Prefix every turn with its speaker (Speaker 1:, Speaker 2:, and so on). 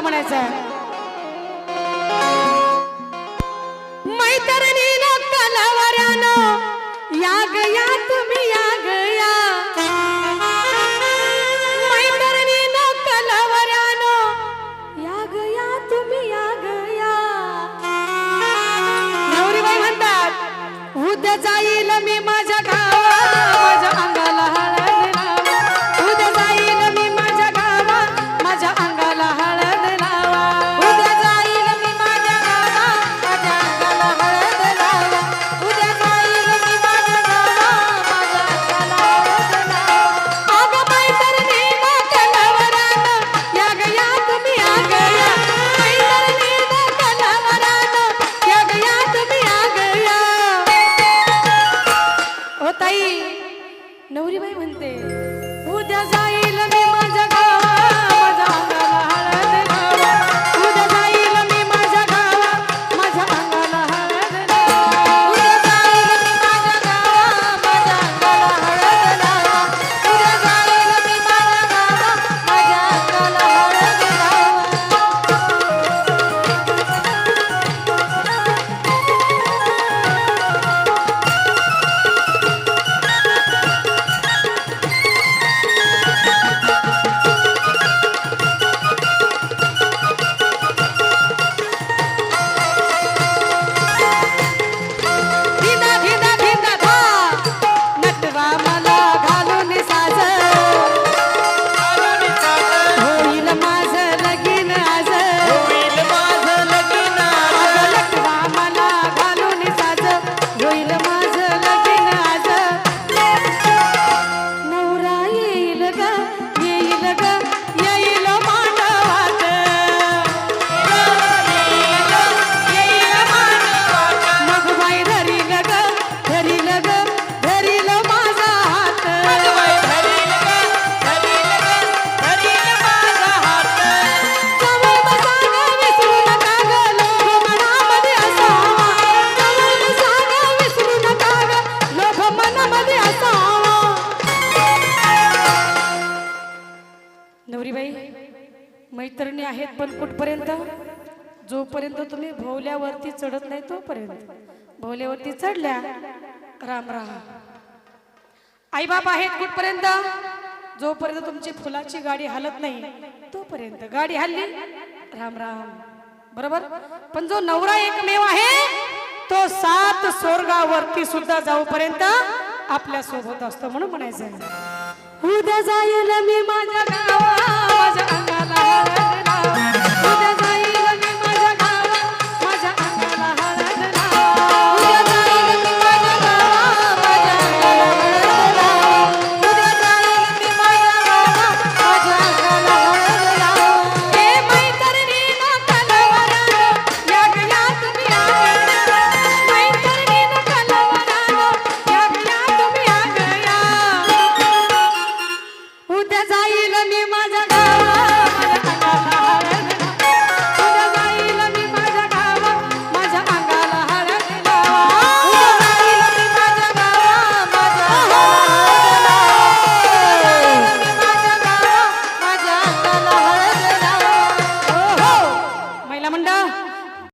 Speaker 1: गाणं म्हणायचं आहे? या गया तुम्ही या. गया मैत्रिणीनो या गया तुम्ही या. गया नवरीबाई म्हणतात उद्या जाईल मी मैत्रिणी आहेत पण कुठपर्यंत? जोपर्यंत तुम्ही भोवल्यावरती चढत नाही तोपर्यंत. भोवल्यावरती चढल्या राम राम. आई बाबा आहेत कुठपर्यंत? जोपर्यंत तुमची फुलाची गाडी हलत नाही तोपर्यंत गाडी हल्ली राम राम. बरोबर? पण जो नवरा एकमेव आहे तो सात स्वर्गावरती सुद्धा जाऊपर्यंत आपल्यासोबत असतो म्हणून म्हणायचं उद्या जाईल मी माझ्या